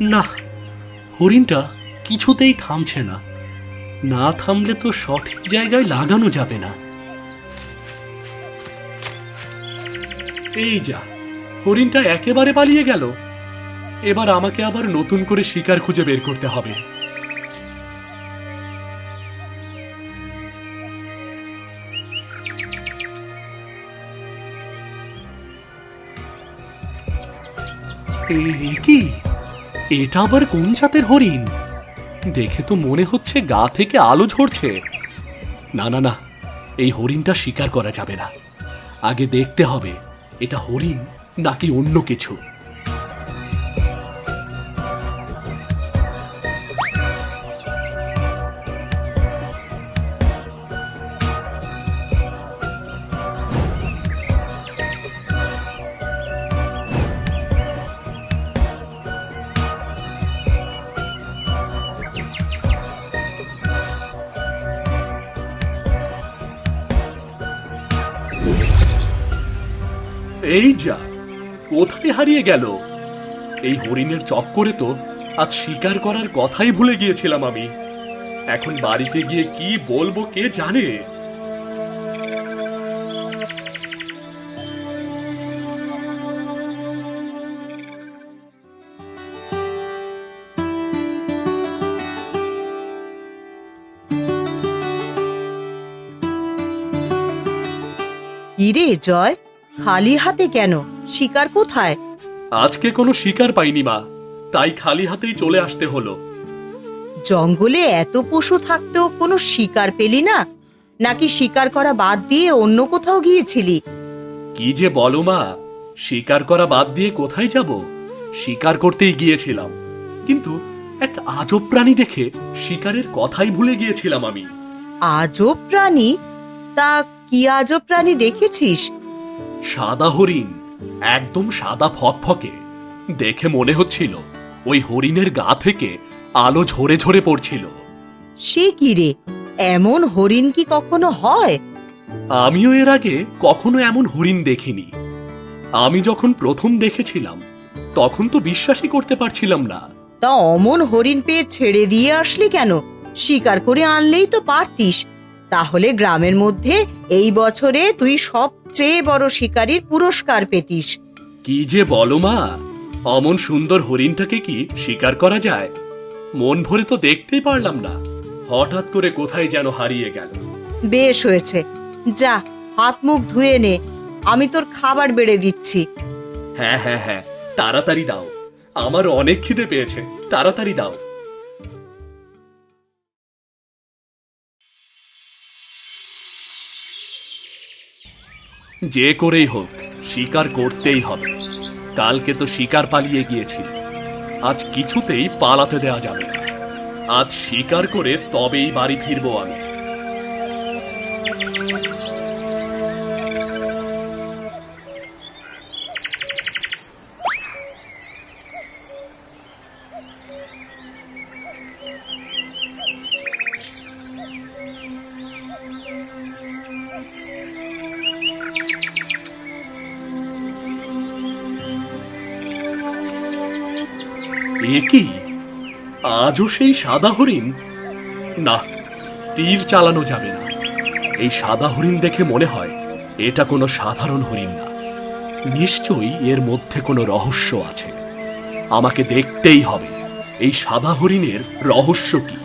না। হরিণটা কিছুতেই থামছে না। না থামলে তো সঠিক জায়গায় লাগানো যাবে না। এই যা, হরিণটা একেবারে পালিয়ে গেল। এবার আমাকে আবার নতুন করে শিকার খুঁজে বের করতে হবে। এ- এ কি? এটা আবার কোন জাতের হরিণ? দেখে তো মনে হচ্ছে গা থেকে আলো ঝরছে। না না না, এই হরিণটা শিকার করা যাবে না। আগে দেখতে হবে, এটা হরিণ নাকি অন্য কিছু। এই যা কোথায় হারিয়ে গেল? এই হরিণের চক্করে তো আজ শিকার করার কথাই ভুলে গিয়েছিলাম আমি। এখন বাড়িতে গিয়ে কি বলব কে জানে? কিরে জয় খালি হাতে কেন? শিকার কোথায়? আজকে কোনো শিকার পাইনি মা। তাই খালি হাতেই চলে আসতে হলো। জঙ্গলে এত পশু থাকতেও কোনো শিকার পেলি না? নাকি শিকার করা বাদ দিয়ে অন্য কোথাও গিয়েছিলি? কি যে বলো মা। শিকার করা বাদ দিয়ে কোথায় যাব? শিকার করতেই গিয়েছিলাম। কিন্তু এক আজব প্রাণী দেখে শিকারের কথাই ভুলে গিয়েছিলাম আমি। আজব প্রাণী? তা কি আজব প্রাণী দেখেছিস? সাদা হরিণ একদম সাদা ফকফকে। দেখে মনে হচ্ছিল ওই হরিণের গা থেকে আলো ঝরে ঝরে পড়ছিল। সে কি রে? এমন হরিণ কি কখনো হয়? আমিও এর আগে কখনো এমন হরিণ দেখিনি। আমি যখন প্রথম দেখেছিলাম তখন তো বিশ্বাসই করতে পারছিলাম না। তা অমন হরিণ পেয়ে ছেড়ে দিয়ে আসলি কেন? শিকার করে আনলেই তো পারতিস। তাহলে গ্রামের মধ্যে এই বছরে তুই সবচেয়ে বড় শিকারীর পুরস্কার পেতিস। কি যে বলো মা অমন সুন্দর হরিণটাকে কি শিকার করা যায়? মন ভরে তো দেখতেই পারলাম না হঠাৎ করে কোথায় যেন হারিয়ে গেল। বেশ হয়েছে যা হাত মুখ ধুয়ে নে আমি তোর খাবার বেড়ে দিচ্ছি। হ্যাঁ হ্যাঁ হ্যাঁ তাড়াতাড়ি দাও আমার অনেক খিদে পেয়েছে তাড়াতাড়ি দাও। যে করেই হোক, শিকার করতেই হবে। কালকে তো শিকার পালিয়ে গিয়েছিল আজ কিছুতেই পালাতে দেওয়া যাবে না। আজ শিকার করে তবেই বাড়ি ফিরবো আমি। এ কি? আজও সেই সাদা হরিণ? না, তীর চালানো যাবে না। এই সাদা হরিণ দেখে মনে হয় এটা কোনো সাধারণ হরিণ না। নিশ্চয়ই এর মধ্যে কোনো রহস্য আছে। আমাকে দেখতেই হবে, এই সাদা হরিণের রহস্য কি?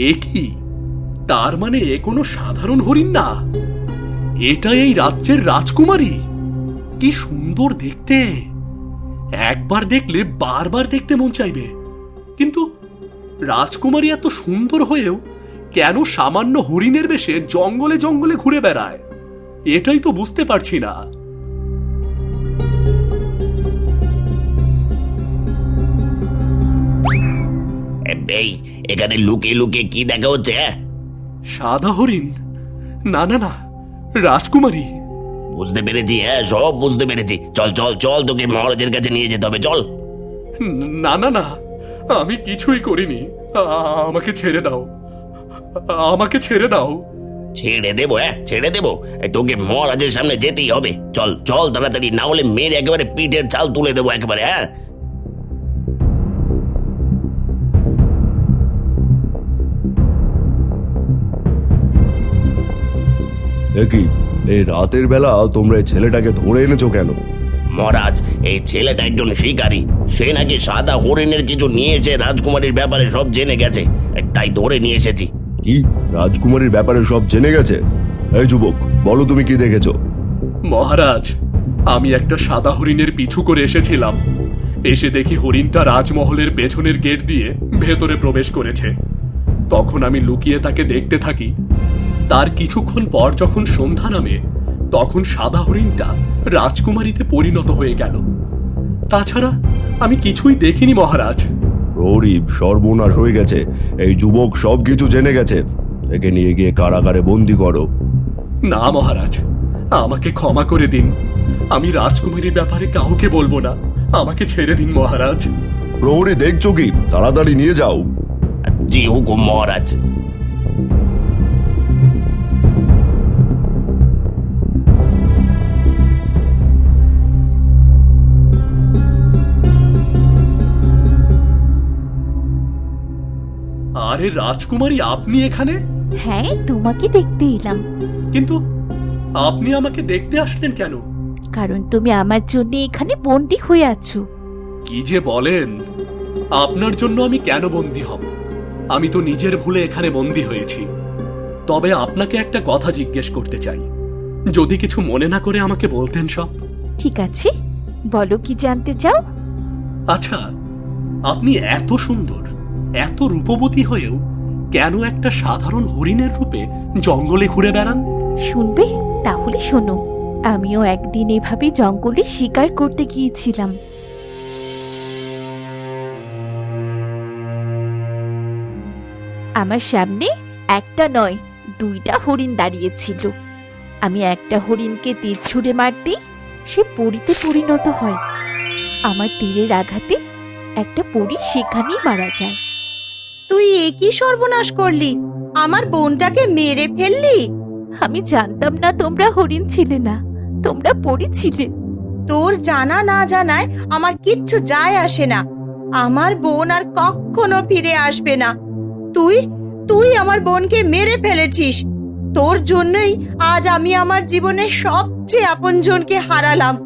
এ কি? তার মানে এ কোনো সাধারণ হরিণ না। এটা এই রাজ্যের রাজকুমারী। কি সুন্দর দেখতে। একবার দেখলে বারবার দেখতে মন চাইবে। কিন্তু রাজকুমারী এত সুন্দর হয়েও কেন সামান্য হরিণের বেশে জঙ্গলে জঙ্গলে ঘুরে বেড়ায়? এটাই তো বুঝতে পারছি না। এই এখানে লুকিয়ে লুকিয়ে কি দেখা হচ্ছে হ্যাঁ? সাদা হরিণ? না না না রাজকুমারী। বুঝতে পেরেছি হ্যাঁ সব বুঝতে পেরেছি। চল চল চল তোকে মহারাজের কাছে নিয়ে যেতে হবে চল। না না না আমি কিছুই করিনি। আ- আমাকে ছেড়ে দাও। আমাকে ছেড়ে দাও। ছেড়ে দেবো হ্যাঁ ছেড়ে দেবো। এই তোকে মহারাজের সামনে যেতেই হবে। চল চল তাড়াতাড়ি না হলে মেয়ের একেবারে পিঠের চাল তুলে দেবো একেবারে হ্যাঁ? একই এই রাতের বেলা তোমরা এই ছেলেটাকে ধরে এনেছো কেন? মহারাজ এই ছেলেটা একজন শিকারী। সে নাকি সাদা হরিণের কিছু নিয়েছে রাজকুমারীর ব্যাপারে সব জেনে গেছে। তাই ধরে নিয়ে এসেছি। কি? রাজকুমারীর ব্যাপারে সব জেনে গেছে? এই যুবক বলো তুমি কি দেখেছ? মহারাজ আমি একটা সাদা হরিণের পিছু করে এসেছিলাম। এসে দেখি হরিণটা রাজমহলের পেছনের গেট দিয়ে ভেতরে প্রবেশ করেছে। তখন আমি লুকিয়ে তাকে দেখতে থাকি। তার কিছুক্ষণ পর যখন সন্ধ্যা নামে তখন সাদা হরিণটা রাজকুমারীতে পরিণত হয়ে গেল। তাছাড়া আমি কিছুই দেখিনি মহারাজ। প্রহরী সর্বনাশ হয়ে গেছে। এই যুবক সব কিছু জেনে গেছে। একে নিয়ে গিয়ে কারাগারে বন্দি করো। না মহারাজ আমাকে ক্ষমা করে দিন। আমি রাজকুমারীর ব্যাপারে কাউকে বলব না। আমাকে ছেড়ে দিন মহারাজ। প্রহরী দেখছ কি? তাড়াতাড়ি নিয়ে যাও। জি হুকুম মহারাজ। আরে রাজকুমারী আপনি এখানে? হ্যাঁ তোমাকে দেখতে এলাম। কিন্তু আপনি আমাকে দেখতে আসলেন কেন? কারণ তুমি আমার জন্য এখানে বন্দি হয়ে আছো। কি যে বলেন? আপনার জন্য আমি কেন বন্দী হব? আমি তো নিজের ভুলে এখানে বন্দী হয়েছি। তবে আপনাকে একটা কথা জিজ্ঞেস করতে চাই। যদি কিছু মনে না করে আমাকে বলতেন সব। ঠিক আছে বলো কি জানতে চাও? আচ্ছা আপনি এত সুন্দর। এত রূপবতী হয়েও কেন একটা সাধারণ হরিণের রূপে জঙ্গলে ঘুরে বেড়ান? শুনবে? তাহলে শোনো। আমিও একদিন এভাবে জঙ্গলে শিকার করতে গিয়েছিলাম। আমার সামনে একটা নয়, দুইটা হরিণ দাঁড়িয়েছিল। আমি একটা হরিণকে তীর ছুঁড়ে মারতেই সে পরিতে পরিণত হয়। আমার তীরের আঘাতে একটা পরি সেখানেই মারা যায়। তুই একই সর্বনাশ করলি। আমার বোনটাকে মেরে ফেললি। আমি জানতাম না তোমরা হরিণ ছিলে না তোমরা পরি ছিলে। তোর জানা না জানায় আমার কিচ্ছু যায় আসে না। আমার বোন আর কখনো ফিরে আসবে না। তুই তুই আমার বোনকে মেরে ফেলেছিস। তোর জন্যই আজ আমি আমার জীবনের সবচেয়ে আপনজনকে হারালাম।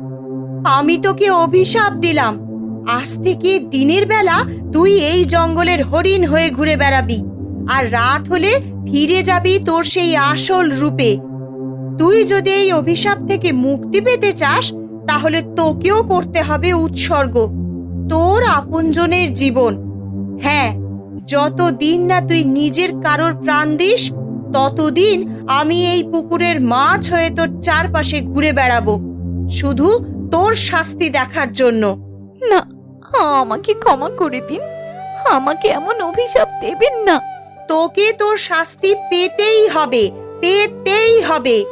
আমি তোকে অভিশাপ দিলাম। আজ থেকে দিনের বেলা তুই এই জঙ্গলের হরিণ হয়ে ঘুরে বেড়াবি, আর রাত হলে ফিরে যাবি তোর সেই আসল রূপে। তুই যদি এই অভিশাপ থেকে মুক্তি পেতে চাস, তাহলে তোকেও করতে হবে উৎসর্গ, তোর আপনজনের জীবন। হ্যাঁ যতদিন না তুই নিজের কারোর প্রাণ দিস, ততদিন আমি এই পুকুরের মাছ হয়ে তোর চারপাশে ঘুরে বেড়াবো, শুধু তোর শাস্তি দেখার জন্য। না আমাকে ক্ষমা করে দিন। আমাকে এমন অভিশাপ দেবেন না। তোকে তোর শাস্তি পেতেই হবে পেতেই হবে।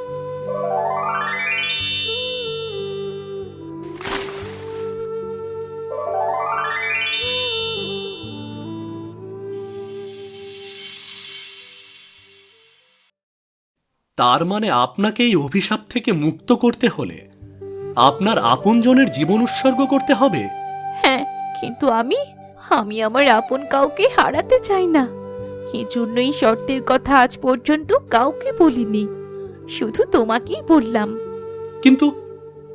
তার মানে আপনাকে এই অভিশাপ থেকে মুক্ত করতে হলে আপনার আপনজনের জীবন উৎসর্গ করতে হবে? কিন্তু আমি আমি আমার আপন কাউকে হারাতে চাই না। এজন্য এই শর্তের কথা আজ পর্যন্ত কাউকে বলিনি। শুধু তোমাকেই বললাম। কিন্তু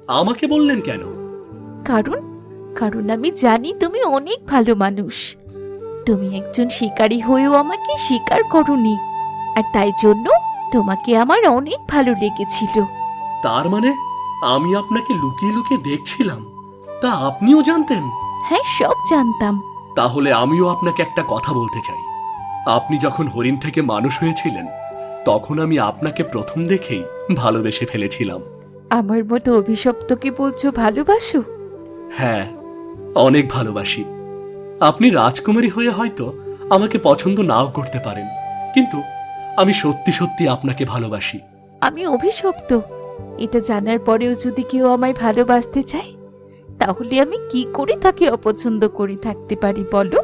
আমাকে বললেন কেন? কারণ কারণ আমি জানি তুমি অনেক ভালো মানুষ। তুমি একজন শিকারী হয়েও আমাকে স্বীকার করনি। আর তাই জন্য তোমাকে আমার অনেক ভালো লেগেছিল। তার মানে আমি আপনাকে লুকিয়ে লুকিয়ে দেখছিলাম। তা আপনিও জানতেন? হ্যাঁ সব জানতাম। তাহলে আমিও আপনাকে একটা কথা বলতে চাই। আপনি যখন হরিণ থেকে মানুষ হয়েছিলেন তখন আমি আপনাকে প্রথম দেখেই ভালোবেসে ফেলেছিলাম। আমার মতো অভিশপ্তকে বলছো ভালোবাসো? হ্যাঁ অনেক ভালোবাসি। আপনি রাজকুমারী হয়ে হয়তো আমাকে পছন্দ নাও করতে পারেন কিন্তু আমি সত্যি সত্যি আপনাকে ভালোবাসি। আমি অভিশপ্ত। এটা জানার পরেও যদি কেউ আমায় ভালোবাসতে চায় তাহলে আমি কি করে তাকে অপছন্দ করে থাকতে পারি, বলো?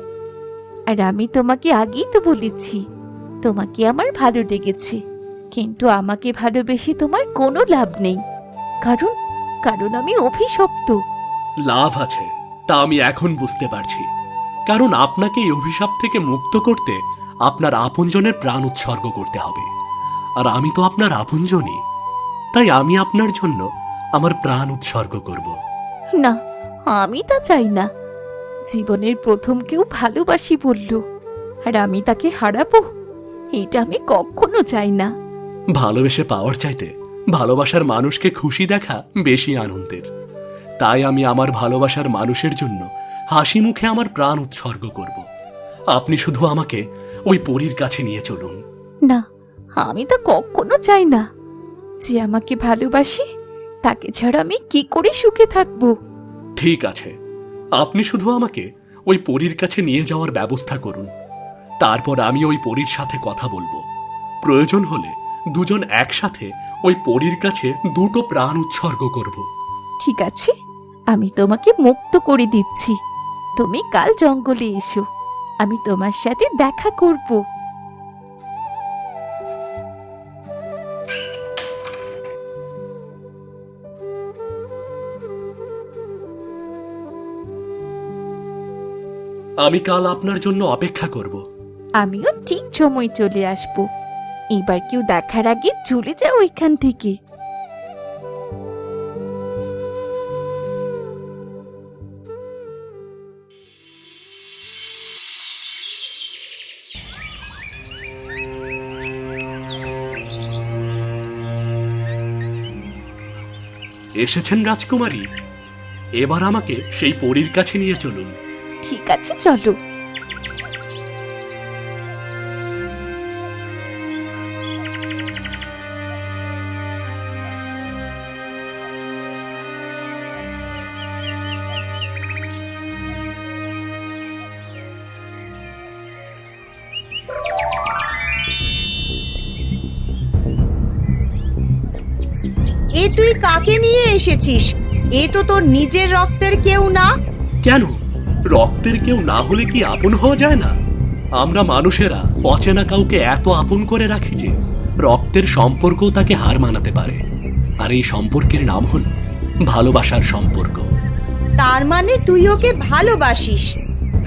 আর আমি তোমাকে আগেই তো বলেছি, তোমাকে আমার ভালো লেগেছে, কিন্তু আমাকে ভালোবেসে তোমার কোনো লাভ নেই। কারণ কারণ আমি অভিশপ্ত। লাভ আছে, তা আমি এখন বুঝতে পারছি। কারণ আপনাকে এই অভিশাপ থেকে মুক্ত করতে আপনার আপনজনের প্রাণ উৎসর্গ করতে হবে। আর আমি তো আপনার আপনজনই, তাই আমি আপনার জন্য আমার প্রাণ উৎসর্গ করব। না আমি তা চাই না। জীবনের প্রথম কেউ ভালোবাসি বলল আর আমি তাকে হারাবো এটা আমি কখনো চাই না। ভালোবেসে পাওয়ার চাইতে ভালোবাসার মানুষকে খুশি দেখা বেশি আনন্দের। তাই আমি আমার ভালোবাসার মানুষের জন্য হাসি মুখে আমার প্রাণ উৎসর্গ করব। আপনি শুধু আমাকে ওই পরীর কাছে নিয়ে চলুন। না আমি তা কখনো চাই না। যে আমাকে ভালোবাসে তাকে ছাড়া আমি কি করে সুখে থাকব? ঠিক আছে। আপনি শুধু আমাকে ওই পরীর কাছে নিয়ে যাওয়ার ব্যবস্থা করুন। তারপর আমি ওই পরীর সাথে কথা বলব। প্রয়োজন হলে দুজন একসাথে ওই পরীর কাছে দুটো প্রাণ উৎসর্গ করব। ঠিক আছে আমি তোমাকে মুক্ত করে দিচ্ছি। তুমি কাল জঙ্গলে এসো। আমি তোমার সাথে দেখা করব। আমি কাল আপনার জন্য অপেক্ষা করব। আমিও ঠিক সময় চলে আসব। এবার কেউ দেখার আগে চলে যাও এখান থেকে। এসেছেন রাজকুমারী। এবার আমাকে সেই পরীর কাছে নিয়ে চলুন। ঠিক আছে চলো। এ তুই কাকে নিয়ে এসেছিস? এ তো তোর নিজের রক্তের কেউ না। কেন? রক্তের কেউ না হলে কি আপন হওয়া যায় না? আমরা মানুষেরা অচেনা কাউকে এত আপন করে রাখি যে রক্তের সম্পর্কও তাকে হার মানাতে পারে। আর এই সম্পর্কের নাম হল ভালোবাসার সম্পর্ক। তার মানে তুই ওকে ভালোবাসিস।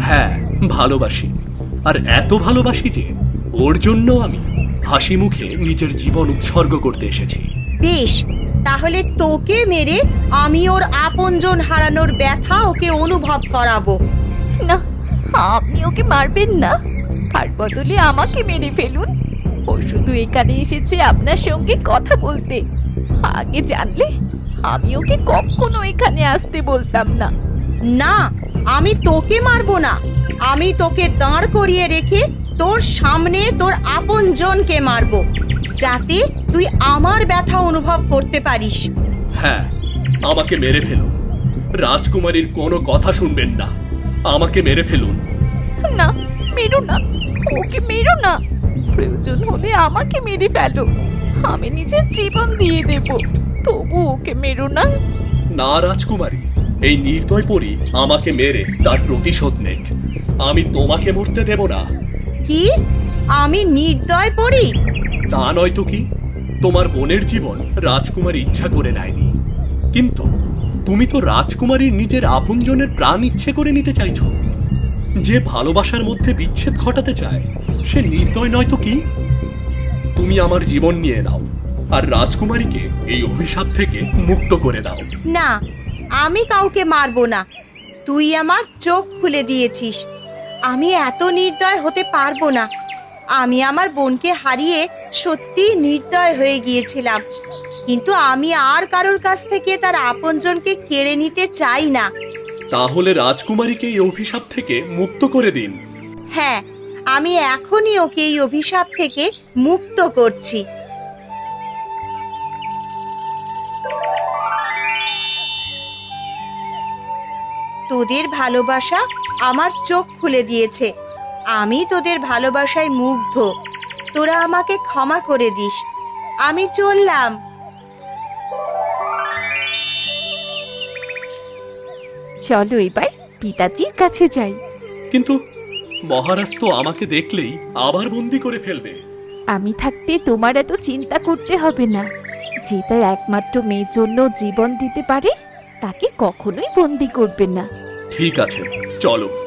হ্যাঁ ভালোবাসি। আর এত ভালোবাসি যে ওর জন্য আমি হাসি মুখে নিজের জীবন উৎসর্গ করতে এসেছি। বেশ তাহলে তোকে মেরে আমি ওর আপনজন হারানোর ব্যথা ওকে অনুভব করাবো। না আপনি ওকে মারবেন না। তার বদলে আমাকে মেরে ফেলুন। ও শুধু এখানে এসেছে আপনার সঙ্গে কথা বলতে। আগে জানলে আমি ওকে কখনো এখানে আসতে বলতাম না। না আমি তোকে মারবো না। আমি তোকে দাঁড় করিয়ে রেখে তোর সামনে তোর আপনজনকে মারবো। যাতে তুই আমার ব্যথা অনুভব করতে পারিস। হ্যাঁ আমাকে মেরে ফেলুন। রাজকুমারীর কোনো কথা শুনবেন না। আমাকে মেরে ফেলুন। না মেরো না। ওকে মেরো না। প্রয়োজন হলে আমাকে মেরে ফেলো। আমি নিজের জীবন দিয়ে দেব। তবু ওকে মেরো না। না রাজকুমারী। এই নির্দয় পরি আমাকে মেরে তার প্রতিশোধ নেক। আমি তোমাকে মরতে দেব না। কি? আমি নির্দয় পড়ি তা নয় তো কি? তোমার বোনের জীবন রাজকুমার ইচ্ছা করে নেয়নি। কিন্তু তুমি তো রাজকুমারীর নিজের আপনজনের প্রাণ ইচ্ছে করে নিতে চাইছ। যে ভালোবাসার মধ্যে বিচ্ছেদ ঘটাতে চায়, সে নির্দয় নয় তো কি? তুমি আমার জীবন নিয়ে নাও, আর রাজকুমারীকে এই অভিশাপ থেকে মুক্ত করে দাও। না, আমি কাউকে মারবো না। তুই আমার চোখ খুলে দিয়েছিস। আমি এত নির্দয় হতে পারব না। আমি আমার বোনকে হারিয়ে সত্যি নির্দয় হয়ে গিয়েছিলাম। কিন্তু আমি আর কারোর কাছ থেকে তার আপনজনকে কেড়ে নিতে চাই না। তাহলে রাজকুমারীকে এই অভিশাপ থেকে মুক্ত করে দিন। হ্যাঁ আমি এখনই ওকে এই অভিশাপ থেকে মুক্ত করছি। তোদের ভালোবাসা আমার চোখ খুলে দিয়েছে। আমি তোদের ভালোবাসায় মুগ্ধ। তোরা আমাকে ক্ষমা করে দিস। আমি চললাম। চলো এবার পিতাজির কাছে যাই। কিন্তু মহারাজ তো আমাকে দেখলেই আবার বন্দি করে ফেলবে। আমি থাকতে তোমার এত চিন্তা করতে হবে না। যে তার একমাত্র মেয়ের জন্য জীবন দিতে পারে তাকে কখনোই বন্দি করবে না। ঠিক আছে চলো।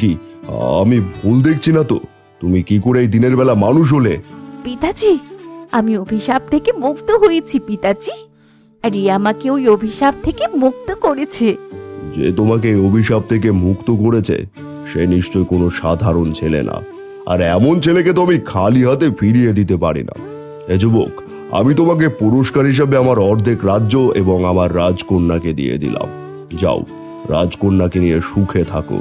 কি? আমি ভুল দেখছি না তো। তুমি কি করে এই দিনের বেলা মানুষ হলে? পিতাজি আমি অভিশাপ থেকে মুক্ত হয়েছি পিতাজি। আর ই আমাকে ওই অভিশাপ থেকে মুক্ত করেছে। যে তোমাকে এই অভিশাপ থেকে মুক্ত করেছে সে নিশ্চয় কোনো সাধারণ ছেলে না। আর এমন ছেলেকে তো আমি খালি হাতে ফিরিয়ে দিতে পারি না। এ যুবক আমি তোমাকে পুরস্কার হিসাবে আমার অর্ধেক রাজ্য এবং আমার রাজকন্যাকে দিয়ে দিলাম। যাও রাজকন্যাকে নিয়ে সুখে থাকো।